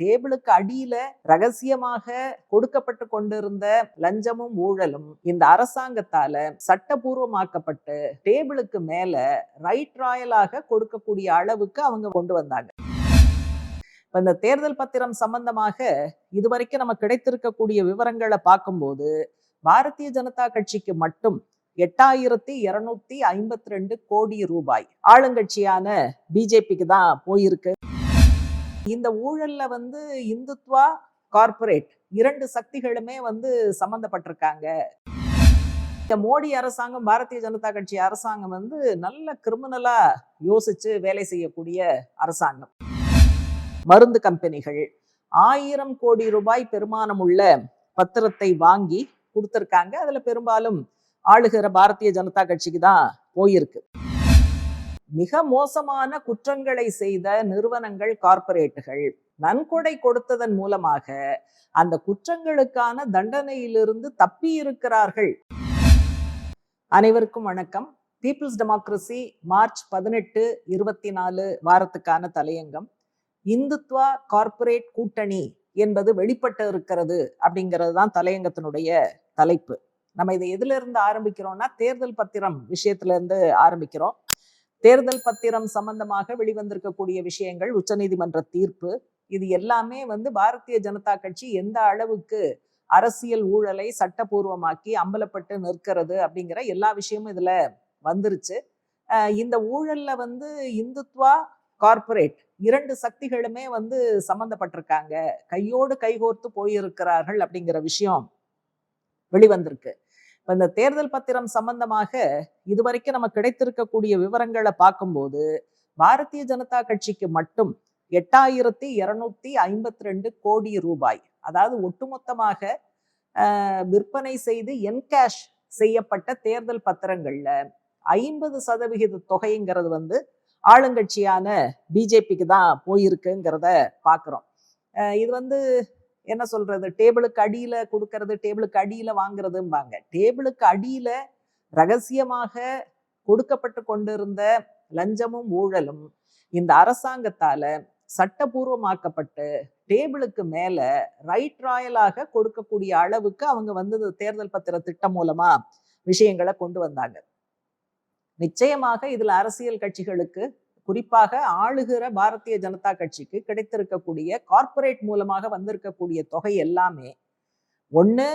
டேபிளுக்கு அடியில ரகசியமாக கொடுக்கப்பட்டு கொண்டிருந்த லஞ்சமும் ஊழலும் இந்த அரசாங்கத்தால சட்டபூர்வமாக்கப்பட்டு டேபிளுக்கு மேல ரைட் ராயலாக கொடுக்கக்கூடிய அளவுக்கு அவங்க கொண்டு வந்தாங்க. இப்ப இந்த தேர்தல் பத்திரம் சம்பந்தமாக இதுவரைக்கும் நம்ம கிடைத்திருக்கக்கூடிய விவரங்களை பார்க்கும்போது பாரதிய ஜனதா கட்சிக்கு மட்டும் எட்டாயிரத்தி இருநூத்தி ஐம்பத்தி ரெண்டு கோடி ரூபாய் ஆளுங்கட்சியான பிஜேபிக்கு தான் போயிருக்கு. இந்த ஊழல்ல வந்து இந்துத்வா கார்ப்பரேட் இரண்டு சக்திகளுமே வந்து சம்பந்தப்பட்டிருக்காங்க. இந்த மோடி அரசாங்கம் பாரதிய ஜனதா கட்சி அரசாங்கம் வந்து நல்ல கிரிமினலா யோசிச்சு வேலை செய்யக்கூடிய அரசாங்கம். மருந்து கம்பெனிகள் ஆயிரம் கோடி ரூபாய் பெருமானம் உள்ள பத்திரத்தை வாங்கி கொடுத்துருக்காங்க. அதுல பெரும்பாலும் ஆளுகிற பாரதிய ஜனதா கட்சிக்கு தான் போயிருக்கு. மிக மோசமான குற்றங்களை செய்த நிறுவனங்கள் கார்ப்பரேட்டுகள் நன்கொடை கொடுத்ததன் மூலமாக அந்த குற்றங்களுக்கான தண்டனையிலிருந்து தப்பி இருக்கிறார்கள் அனைவருக்கும் வணக்கம். பீப்புள்ஸ் டெமோக்ரஸி மார்ச் பதினெட்டு இருபத்தி நாலு வாரத்துக்கான தலையங்கம். இந்துத்வா கார்ப்பரேட் கூட்டணி என்பது வெளிப்பட்டு இருக்கிறது அப்படிங்கிறது தான் தலையங்கத்தினுடைய தலைப்பு. நம்ம இதை எதுல இருந்து ஆரம்பிக்கிறோம்னா தேர்தல் பத்திரம் விஷயத்துல இருந்து ஆரம்பிக்கிறோம். தேர்தல் பத்திரம் சம்பந்தமாக வெளிவந்திருக்கக்கூடிய விஷயங்கள் உச்சநீதிமன்ற தீர்ப்பு இது எல்லாமே வந்து பாரதிய ஜனதா கட்சி எந்த அளவுக்கு அரசியல் ஊழலை சட்டபூர்வமாக்கி அம்பலப்பட்டு நிற்கிறது அப்படிங்கிற எல்லா விஷயமும் இதுல வந்துருச்சு. இந்த ஊழல்ல வந்து இந்துத்வா கார்ப்பரேட் இரண்டு சக்திகளுமே வந்து சம்பந்தப்பட்டிருக்காங்க. கையோடு கைகோர்த்து போயிருக்கிறார்கள் அப்படிங்கிற விஷயம் வெளிவந்திருக்கு. இந்த தேர்தல் பத்திரம் சம்பந்தமாக இதுவரைக்கும் நம்ம கிடைத்திருக்கக்கூடிய விவரங்களை பார்க்கும்போது பாரதிய ஜனதா கட்சிக்கு மட்டும் எட்டாயிரத்தி இருநூத்தி ஐம்பத்தி ரெண்டு கோடி ரூபாய் அதாவது ஒட்டுமொத்தமாக ஆஹ், விற்பனை செய்து என்கேஷ் செய்யப்பட்ட தேர்தல் பத்திரங்கள்ல ஐம்பது சதவிகித தொகைங்கிறது வந்து ஆளுங்கட்சியான பிஜேபிக்கு தான் போயிருக்குங்கிறத பார்க்குறோம். இது வந்து என்ன சொல்றது? டேபிளுக்கு அடியில கொடுக்கறது டேபிளுக்கு அடியில வாங்குறதும்பாங்க. டேபிளுக்கு அடியில ரகசியமாக கொடுக்கப்பட்டு கொண்டிருந்த லஞ்சமும் ஊழலும் இந்த அரசாங்கத்தால சட்டபூர்வமாக்கப்பட்டு டேபிளுக்கு மேல ரைட் ராயலாக கொடுக்கக்கூடிய அளவுக்கு அவங்க வந்து தேர்தல் பத்திர திட்டம் மூலமா விஷயங்களை கொண்டு வந்தாங்க. நிச்சயமாக இதுல அரசியல் கட்சிகளுக்கு குறிப்பாக ஆளுகிற பாரதிய ஜனதா கட்சிக்கு கிடைத்திருக்கக்கூடிய கார்ப்பரேட் மூலமாக வந்திருக்கக்கூடிய தொகை எல்லாமே ஒண்ணு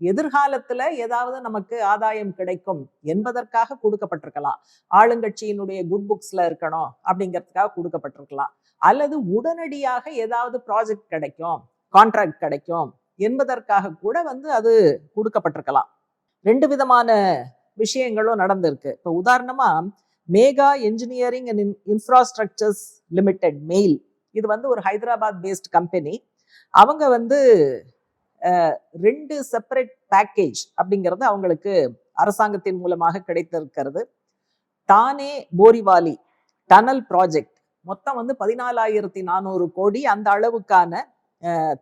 எதிர்காலத்துல ஏதாவது நமக்கு ஆதாயம் கிடைக்கும் என்பதற்காக கொடுக்கப்பட்டிருக்கலாம். ஆளுங்கட்சியினுடைய குட் புக்ஸ்ல இருக்கணும் அப்படிங்கிறதுக்காக கொடுக்கப்பட்டிருக்கலாம். அல்லது உடனடியாக ஏதாவது ப்ராஜெக்ட் கிடைக்கும் கான்ட்ராக்ட் கிடைக்கும் என்பதற்காக கூட வந்து அது கொடுக்கப்பட்டிருக்கலாம். ரெண்டு விதமான விஷயங்களும் நடந்திருக்கு. இப்போ உதாரணமா Megha engineering and infrastructures limited MEIL இது வந்து ஒரு ஹைதராபாத் பேஸ்ட் கம்பெனி அவங்க வந்து ரெண்டு செப்பரேட் பேக்கேஜ் அப்படிங்கிறது அவங்களுக்கு அரசாங்கத்தின் மூலமாக கிடைத்திருக்கிறது. தானே போரிவாலி டனல் ப்ராஜெக்ட் மொத்தம் வந்து பதினாலாயிரத்தி நானூறு கோடி அந்த அளவுக்கான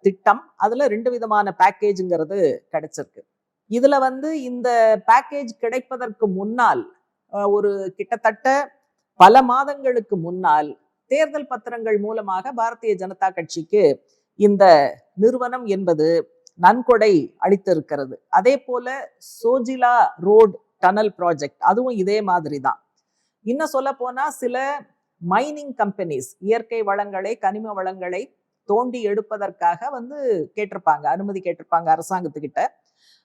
திட்டம். அதில் ரெண்டு விதமான பேக்கேஜுங்கிறது கிடைச்சிருக்கு. இதில் வந்து இந்த பேக்கேஜ் கிடைப்பதற்கு முன்னால் ஒரு கிட்டத்தட்ட பல மாதங்களுக்கு முன்னால் தேர்தல் பத்திரங்கள் மூலமாக பாரதிய ஜனதா கட்சிக்கு இந்த நிறுவனம் என்பது நன்கொடை அளித்திருக்கிறது. அதே போல சோஜிலா ரோட் டனல் ப்ராஜெக்ட் அதுவும் இதே மாதிரி தான். இன்னும் சொல்ல போனா சில மைனிங் கம்பெனிஸ் இயற்கை வளங்களை கனிம வளங்களை தோண்டி எடுப்பதற்காக வந்து கேட்டிருப்பாங்க அனுமதி கேட்டிருப்பாங்க அரசாங்கத்துக்கிட்ட.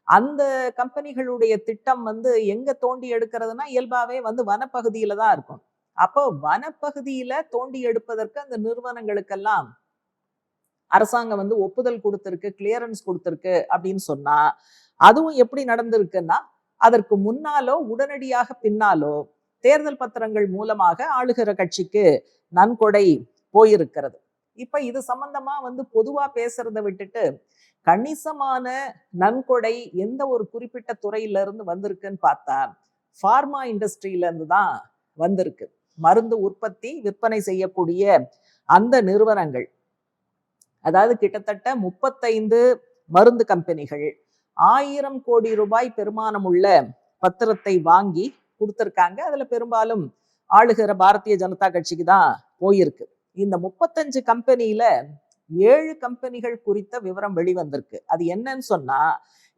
அந்த கம்பெனிகளுடைய திட்டம் வந்து எங்க தோண்டி எடுக்கிறதுனா இயல்பாவே வந்து வனப்பகுதியில தான் இருக்கும். அப்போ வனப்பகுதியில தோண்டி எடுப்பதற்கு அந்த நிறுவனங்களுக்கெல்லாம் அரசாங்கம் வந்து ஒப்புதல் கொடுத்துருக்கு கிளியரன்ஸ் கொடுத்துருக்கு அப்படின்னு சொன்னா அதுவும் எப்படி நடந்திருக்குன்னா அதற்கு முன்னாலோ உடனடியாக பின்னாலோ தேர்தல் பத்திரங்கள் மூலமாக ஆளுகிற கட்சிக்கு நன்கொடை போயிருக்கிறது. இப்ப இது சம்பந்தமா வந்து பொதுவா பேசுறதை விட்டுட்டு கணிசமான நன்கொடை எந்த ஒரு குறிப்பிட்ட துறையில இருந்து வந்திருக்குன்னு பார்த்தா ஃபார்மா இண்டஸ்ட்ரியில இருந்து தான் வந்திருக்கு. மருந்து உற்பத்தி விற்பனை செய்யக்கூடிய அந்த நிறுவனங்கள். அதாவது கிட்டத்தட்ட முப்பத்தைந்து மருந்து கம்பெனிகள். ஆயிரம் கோடி ரூபாய் பெருமானம் உள்ள பத்திரத்தை வாங்கி கொடுத்துருக்காங்க. அதுல பெரும்பாலும் ஆளுகிற பாரதிய ஜனதா கட்சிக்கு தான் போயிருக்கு. இந்த முப்பத்தஞ்சு கம்பெனியில ஏழு கம்பெனிகள் குறித்த விவரம் வெளிவந்திருக்கு. அது என்னன்னு சொன்னா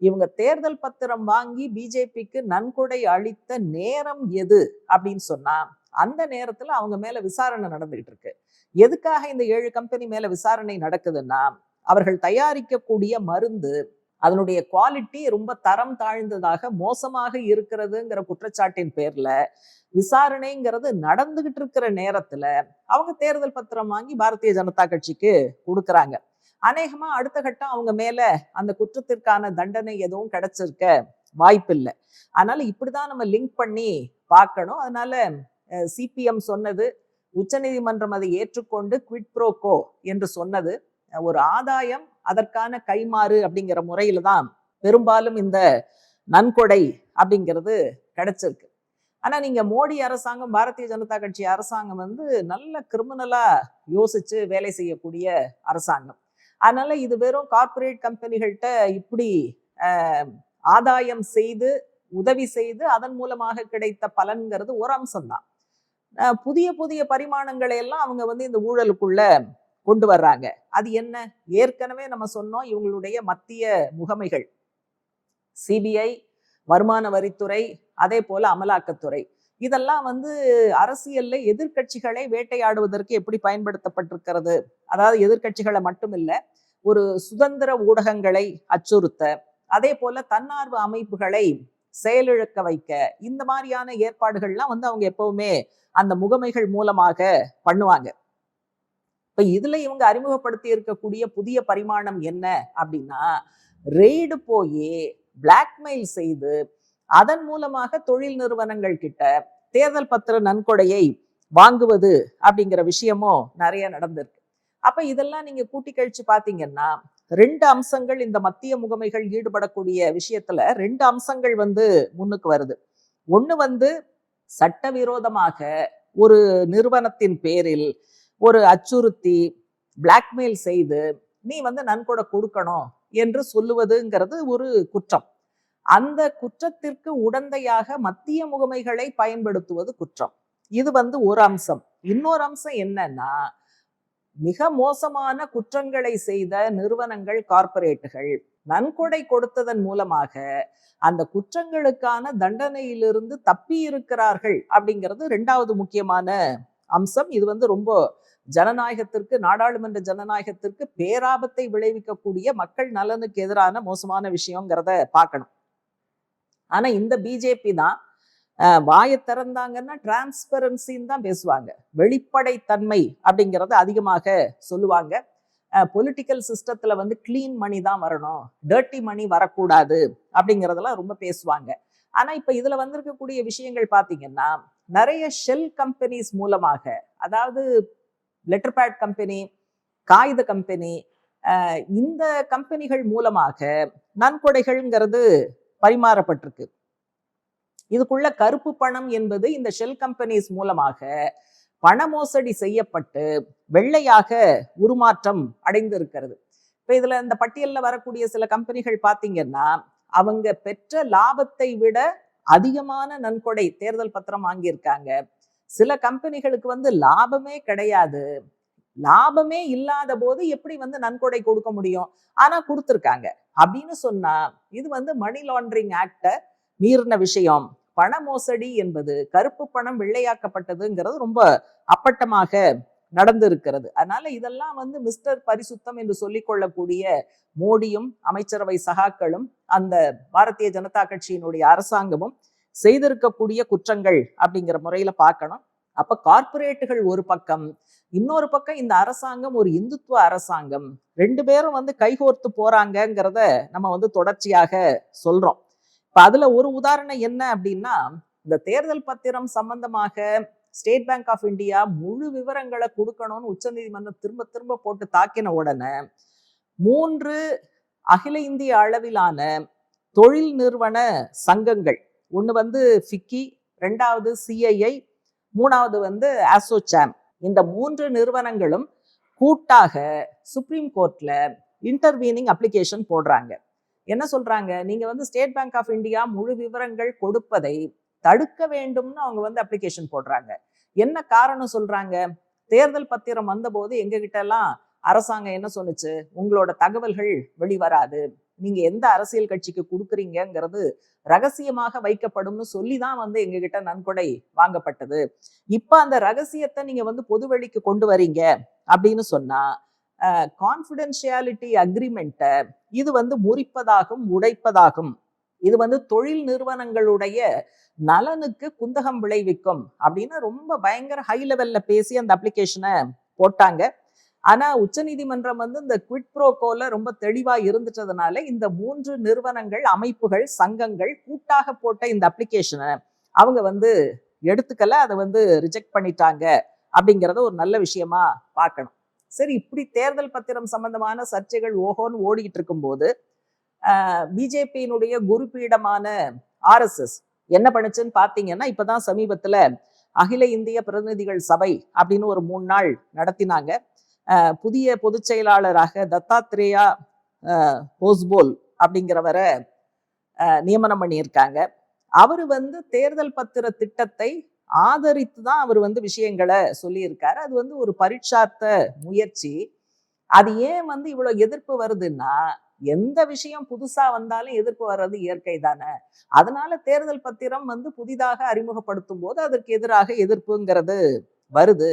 இவங்க தேர்தல் பத்திரம் வாங்கி பிஜேபிக்கு நன்கொடை அளித்த நேரம் எது அப்படின்னு சொன்னா அந்த நேரத்துல அவங்க மேல விசாரணை நடந்துகிட்டு இருக்கு எதுக்காக இந்த ஏழு கம்பெனி மேல விசாரணை நடக்குதுன்னா அவர்கள் தயாரிக்கக்கூடிய மருந்து அதனுடைய குவாலிட்டி ரொம்ப தரம் தாழ்ந்ததாக மோசமாக இருக்கிறதுங்கிற குற்றச்சாட்டின் பேர்ல விசாரணைங்கிறது நடந்துகிட்டு இருக்கிற நேரத்துல அவங்க தேர்தல் பத்திரம் வாங்கி பாரதிய ஜனதா கட்சிக்கு கொடுக்குறாங்க. அநேகமா அடுத்த கட்டம் அவங்க மேல அந்த குற்றத்திற்கான தண்டனை எதுவும் கிடைச்சிருக்க வாய்ப்பில்லை. அதனால இப்படிதான் நம்ம லிங்க் பண்ணி பார்க்கணும். அதனால சிபிஎம் சொன்னது உச்சநீதிமன்றம் அதை ஏற்றுக்கொண்டு குவிட் ப்ரோகோ என்று சொன்னது ஒரு ஆதாயம் அதற்கான கைமாறு அப்படிங்கிற முறையில தான் பெரும்பாலும் இந்த நன்கொடை அப்படிங்கிறது கிடைச்சிருக்கு. ஆனா நீங்க மோடி அரசாங்கம் பாரதிய ஜனதா கட்சி அரசாங்கம் வந்து நல்ல கிரிமினலா யோசிச்சு வேலை செய்யக்கூடிய அரசாங்கம். அதனால இது வெறும் கார்ப்பரேட் கம்பெனிகள்கிட்ட இப்படி ஆதாயம் செய்து உதவி செய்து அதன் மூலமாக கிடைத்த பலன்கிறது ஒரு அம்சம்தான். புதிய புதிய பரிமாணங்களை எல்லாம் அவங்க வந்து இந்த ஊழலுக்குள்ள கொண்டு வர்றாங்க. அது என்ன? ஏற்கனவே நம்ம சொன்னோம் இவங்களுடைய மத்திய முகமைகள். சிபிஐ வருமான வரித்துறை அதே போல அமலாக்கத்துறை. இதெல்லாம் வந்து அரசியல்ல எதிர்க்கட்சிகளை வேட்டையாடுவதற்கு எப்படி பயன்படுத்தப்பட்டிருக்கிறது? அதாவது எதிர்க்கட்சிகளை மட்டும் இல்லை ஒரு சுதந்திர ஊடகங்களை அச்சுறுத்த அதே போல தன்னார்வ அமைப்புகளை செயலிழக்க வைக்க இந்த மாதிரியான ஏற்பாடுகள்லாம் வந்து அவங்க எப்பவுமே அந்த முகமைகள் மூலமாக பண்ணுவாங்க. இப்போ இதில் இவங்க அறிமுகப்படுத்தி இருக்கக்கூடிய புதிய பரிமாணம் என்ன அப்படின்னா ரெய்டு போய் பிளாக்மெயில் செய்து அதன் மூலமாக தொழில் நிறுவனங்கள் கிட்ட தேர்தல் பத்திர நன்கொடையை வாங்குவது அப்படிங்கிற விஷயமும் நிறைய நடந்திருக்கு. அப்ப இதெல்லாம் நீங்க கூட்டி கழிச்சு பாத்தீங்கன்னா ரெண்டு அம்சங்கள் இந்த மத்திய முகமைகள் ஈடுபடக்கூடிய விஷயத்துல ரெண்டு அம்சங்கள் வந்து முன்னுக்கு வருது. ஒண்ணு வந்து சட்டவிரோதமாக ஒரு நிறுவனத்தின் பேரில் ஒரு அச்சுறுத்தி பிளாக்மெயில் செய்து நீ வந்து நன்கொடை கொடுக்கணும் என்று சொல்லுவதுங்கிறது ஒரு குற்றம். அந்த குற்றத்திற்கு உடந்தையாக மத்திய முகமைகளை பயன்படுத்துவது குற்றம். இது வந்து ஒரு அம்சம். இன்னொரு அம்சம் என்னன்னா மிக மோசமான குற்றங்களை செய்த நிறுவனங்கள் கார்ப்பரேட்டுகள் நன்கொடை கொடுத்ததன் மூலமாக அந்த குற்றங்களுக்கான தண்டனையிலிருந்து தப்பி இருக்கிறார்கள் அப்படிங்கிறது ரெண்டாவது முக்கியமான அம்சம். இது வந்து ரொம்ப ஜனநாயகத்திற்கு நாடாளுமன்ற ஜனநாயகத்திற்கு பேராபத்தை விளைவிக்கக்கூடிய மக்கள் நலனுக்கு எதிரான மோசமான விஷயங்கிறத பார்க்கணும். ஆனா இந்த பிஜேபி தான் வாய வாயை திறந்தாங்கன்னா டிரான்ஸ்பரன்சின்னு தான் பேசுவாங்க. வெளிப்படைத்தன்மை அப்படிங்கறத அதிகமாக சொல்லுவாங்க. பொலிட்டிக்கல் சிஸ்டத்துல வந்து கிளீன் மணி தான் வரணும். டர்ட்டி மணி வரக்கூடாது அப்படிங்கறதெல்லாம் ரொம்ப பேசுவாங்க. ஆனா இப்ப இதுல வந்திருக்கக்கூடிய விஷயங்கள் பாத்தீங்கன்னா நிறைய ஷெல் கம்பெனிஸ் மூலமாக அதாவது லெட்டர் பேட் கம்பெனி காகித கம்பெனி இந்த கம்பெனிகள் மூலமாக நன்கொடைகள்ங்கிறது பரிமாறப்பட்டிருக்கு. இதுக்குள்ள கருப்பு பணம் என்பது இந்த ஷெல் கம்பெனிஸ் மூலமாக பண மோசடி செய்யப்பட்டு வெள்ளையாக உருமாற்றம் அடைந்திருக்கிறது. இப்போ இதில் இந்த பட்டியலில் வரக்கூடிய சில கம்பெனிகள் பார்த்தீங்கன்னா அவங்க பெற்ற லாபத்தை விட அதிகமான நன்கொடை தேர்தல் பத்திரம் வாங்கியிருக்காங்க. சில கம்பெனிகளுக்கு வந்து லாபமே கிடையாது. லாபமே இல்லாத போது எப்படி வந்து நன்கொடை கொடுக்க முடியும்? ஆனா கொடுத்துருக்காங்க. அப்படின்னு சொன்னா இது வந்து மணி லாண்டரிங் ஆக்ட மீறின விஷயம். பண மோசடி என்பது கருப்பு பணம் வெள்ளையாக்கப்பட்டதுங்கிறது ரொம்ப அப்பட்டமாக நடந்திருக்கிறது. அதனால இதெல்லாம் வந்து மிஸ்டர் பரிசுத்தம் என்று சொல்லிக்கொள்ளக்கூடிய மோடியும் அமைச்சரவை சகாக்களும் அந்த பாரதிய ஜனதா கட்சியினுடைய அரசாங்கமும் செய்திருக்கக்கூடிய குற்றங்கள் அப்படிங்கிற முறையில பார்க்கணும். அப்ப கார்ப்பரேட்டுகள் ஒரு பக்கம் இன்னொரு பக்கம் இந்த அரசாங்கம் ஒரு இந்துத்துவ அரசாங்கம். ரெண்டு பேரும் வந்து கைகோர்த்து போறாங்கங்கிறத நம்ம வந்து தொடர்ச்சியாக சொல்றோம். இப்ப அதுல ஒரு உதாரணம் என்ன அப்படின்னா இந்த தேர்தல் பத்திரம் சம்பந்தமாக ஸ்டேட் பேங்க் ஆஃப் இந்தியா முழு விவரங்களை கொடுக்கணும்னு உச்சநீதிமன்றம் திரும்ப திரும்ப போட்டு தாக்கின உடனே மூன்று அகில இந்திய அளவிலான தொழில் நிறுவன சங்கங்கள் ஒன்று வந்து ஃபிக்கி ரெண்டாவது சிஐஐ மூணாவது வந்து அசோசாம் இந்த மூன்று நிறுவனங்களும் கூட்டாக சுப்ரீம் கோர்ட்டில் இன்டர்வீனிங் அப்ளிகேஷன் போடுறாங்க. என்ன சொல்கிறாங்க நீங்கள் வந்து ஸ்டேட் பேங்க் ஆஃப் இந்தியா முழு விவரங்கள் கொடுப்பதை தடுக்க வேண்டும்னு அவங்க வந்து அப்ளிகேஷன் போடுறாங்க. என்ன காரணம் சொல்கிறாங்க தேர்தல் பத்திரம் வந்தபோது எங்ககிட்டலாம் எல்லாம் அரசாங்கம் என்ன சொன்னுச்சு? உங்களோட தகவல்கள் வெளிவராது. நீங்க எந்த அரசியல் கட்சிக்கு கொடுக்குறீங்கிறது ரகசியமாக வைக்கப்படும்னு சொல்லி தான் வந்து எங்ககிட்ட நன்கொடை வாங்கப்பட்டது. இப்ப அந்த ரகசியத்தை நீங்க வந்து பொதுவெளிக்கு கொண்டு வரீங்க அப்படின்னு சொன்னா கான்ஃபிடென்ஷியாலிட்டி அக்ரிமெண்ட்டை இது வந்து முறிப்பதாகும் உடைப்பதாகும். இது வந்து தொழில் நிறுவனங்களுடைய நலனுக்கு குந்தகம் விளைவிக்கும் அப்படின்னு ரொம்ப பயங்கர ஹை லெவல்ல பேசி அந்த அப்ளிகேஷனை போட்டாங்க. ஆனா உச்சநீதிமன்றம் வந்து இந்த குவிட் ப்ரோகோல ரொம்ப தெளிவா இருந்துட்டதுனால இந்த மூன்று நிறுவனங்கள் அமைப்புகள் சங்கங்கள் கூட்டாக போட்ட இந்த அப்ளிகேஷனை அவங்க வந்து எடுத்துக்கல அதை வந்து ரிஜெக்ட் பண்ணிட்டாங்க அப்படிங்கிறத ஒரு நல்ல விஷயமா பார்க்கணும். சரி இப்படி தேர்தல் பத்திரம் சம்பந்தமான சர்ச்சைகள் ஓஹோன்னு ஓடிக்கிட்டு இருக்கும்போது பிஜேபியினுடைய குருபீடமான ஆர்எஸ்எஸ் என்ன பண்ணுச்சுன்னு பார்த்தீங்கன்னா இப்போதான் சமீபத்தில் அகில இந்திய பிரதிநிதிகள் சபை அப்படின்னு ஒரு மூணு நாள் நடத்தினாங்க. புதிய பொதுச் செயலாளராக தத்தாத்ரேயா ஹோஸ்போல் அப்படிங்கிறவரை நியமனம் பண்ணியிருக்காங்க. அவர் வந்து தேர்தல் பத்திர திட்டத்தை ஆதரித்து தான் அவர் வந்து விஷயங்களை சொல்லியிருக்காரு. அது வந்து ஒரு பரீட்சார்த்த முயற்சி. அது ஏன் வந்து இவ்வளவு எதிர்ப்பு வருதுன்னா எந்த விஷயம் புதுசா வந்தாலும் எதிர்ப்பு வர்றது இயற்கை தானே. அதனால தேர்தல் பத்திரம் வந்து புதிதாக அறிமுகப்படுத்தும் போது அதற்கு எதிராக எதிர்ப்புங்கிறது வருது.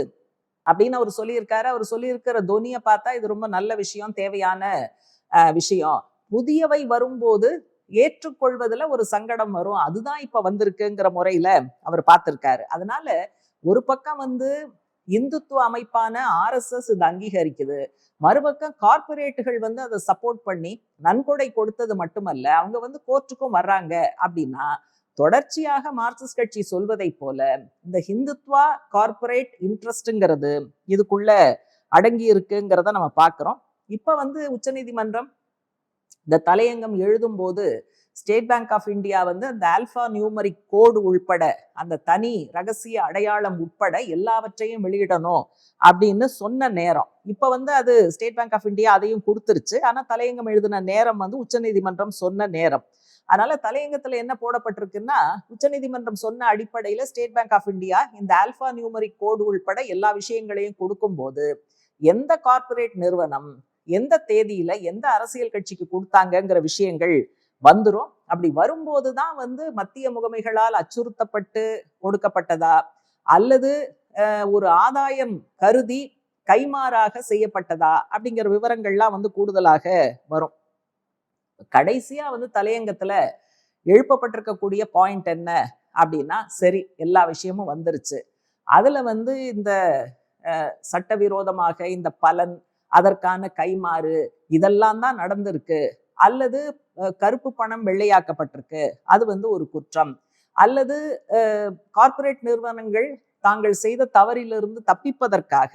அப்படின்னு அவர் சொல்லியிருக்காரு. அவர் சொல்லியிருக்கிற துவனியை பார்த்தா இது ரொம்ப நல்ல விஷயம் தேவையான விஷயம். புதியவை வரும்போது ஏற்றுக்கொள்வதுல ஒரு சங்கடம் வரும். அதுதான் இப்ப வந்திருக்குங்கிற முறையில அவர் பார்த்திருக்காரு. அதனால ஒரு பக்கம் வந்து இந்துத்துவ அமைப்பான ஆர்எஸ்எஸ் இது அங்கீகரிக்குது. மறுபக்கம் கார்பரேட்டுகள் வந்து அதை சப்போர்ட் பண்ணி நன்கொடை கொடுத்தது மட்டுமல்ல அவங்க வந்து கோர்ட்டுக்கும் வர்றாங்க அப்படின்னா தொடர்ச்சியாக மார்க்சிஸ்ட் கட்சி சொல்வதை போல இந்த ஹிந்துத்வா கார்பரேட் இன்ட்ரெஸ்ட்ங்கிறது இதுக்குள்ள அடங்கி இருக்குங்கிறத நம்ம பார்க்குறோம். இப்போ வந்து உச்சநீதிமன்றம் இந்த தலையங்கம் எழுதும் போது ஸ்டேட் பேங்க் ஆஃப் இந்தியா வந்து அந்த ஆல்பா நியூமரிக் கோடு உள்பட அந்த தனி ரகசிய அடையாளம் உட்பட எல்லாவற்றையும் வெளியிடணும் அப்படின்னு சொன்ன நேரம். இப்போ வந்து அது ஸ்டேட் பேங்க் ஆஃப் இந்தியா அதையும் கொடுத்துருச்சு. ஆனால் தலையங்கம் எழுதின நேரம் வந்து உச்சநீதிமன்றம் சொன்ன நேரம். அதனால தலையங்கத்துல என்ன போடப்பட்டிருக்குன்னா உச்சநீதிமன்றம் சொன்ன அடிப்படையில ஸ்டேட் பேங்க் ஆஃப் இந்தியா இந்த ஆல்பா நியூமரிக் கோடு உள்பட எல்லா விஷயங்களையும் கொடுக்கும் போது எந்த கார்பரேட் நிறுவனம் எந்த தேதியில எந்த அரசியல் கட்சிக்கு கொடுத்தாங்கங்கிற விஷயங்கள் வந்துரும். அப்படி வரும்போது தான் வந்து மத்திய முகமைகளால் அச்சுறுத்தப்பட்டு கொடுக்கப்பட்டதா அல்லது ஒரு ஆதாயம் கருதி கைமாறாக செய்யப்பட்டதா அப்படிங்கிற விவரங்கள்லாம் வந்து கூடுதலாக வரும். கடைசியா வந்து தலையங்கத்துல எழுப்பப்பட்டிருக்கக்கூடிய பாயிண்ட் என்ன அப்படின்னா சரி எல்லா விஷயமும் வந்துருச்சு. அதுல வந்து இந்த சட்டவிரோதமாக இந்த பலன் அதற்கான கைமாறு இதெல்லாம் தான் நடந்திருக்கு. அல்லது கருப்பு பணம் வெள்ளையாக்கப்பட்டிருக்கு. அது வந்து ஒரு குற்றம். அல்லது கார்ப்பரேட் நிறுவனங்கள் தாங்கள் செய்த தவறிலிருந்து தப்பிப்பதற்காக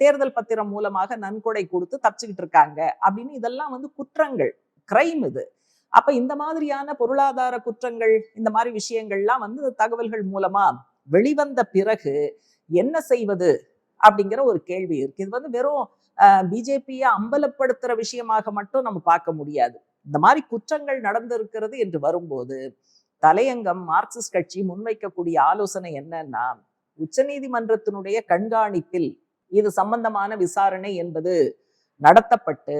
தேர்தல் பத்திரம் மூலமாக நன்கொடை கொடுத்து தப்பிச்சுக்கிட்டு இருக்காங்க அப்படின்னு இதெல்லாம் வந்து குற்றங்கள். கிரைம் இது. அப்ப இந்த மாதிரியான பொருளாதார குற்றங்கள் இந்த மாதிரி விஷயங்கள்லாம் வந்து தகவல்கள் மூலமா வெளிவந்த பிறகு என்ன செய்வது அப்படிங்கிற ஒரு கேள்வி இருக்கு. இது வந்து வெறும் பிஜேபியை அம்பலப்படுத்துற விஷயமாக மட்டும் நம்ம பார்க்க முடியாது. இந்த மாதிரி குற்றங்கள் நடந்திருக்கிறது என்று வரும்போது தலையங்கம் மார்க்சிஸ்ட் கட்சி முன்வைக்கக்கூடிய ஆலோசனை என்னன்னா உச்சநீதிமன்றத்தினுடைய கண்காணிப்பில் இது சம்பந்தமான விசாரணை என்பது நடத்தப்பட்டு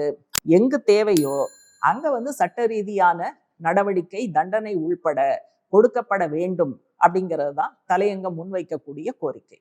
எங்கு தேவையோ அங்க வந்து சட்ட ரீதியான நடவடிக்கை தண்டனை உள்பட கொடுக்கப்பட வேண்டும் அப்படிங்கிறது தான் தலையங்கம் முன்வைக்கக்கூடிய கோரிக்கை.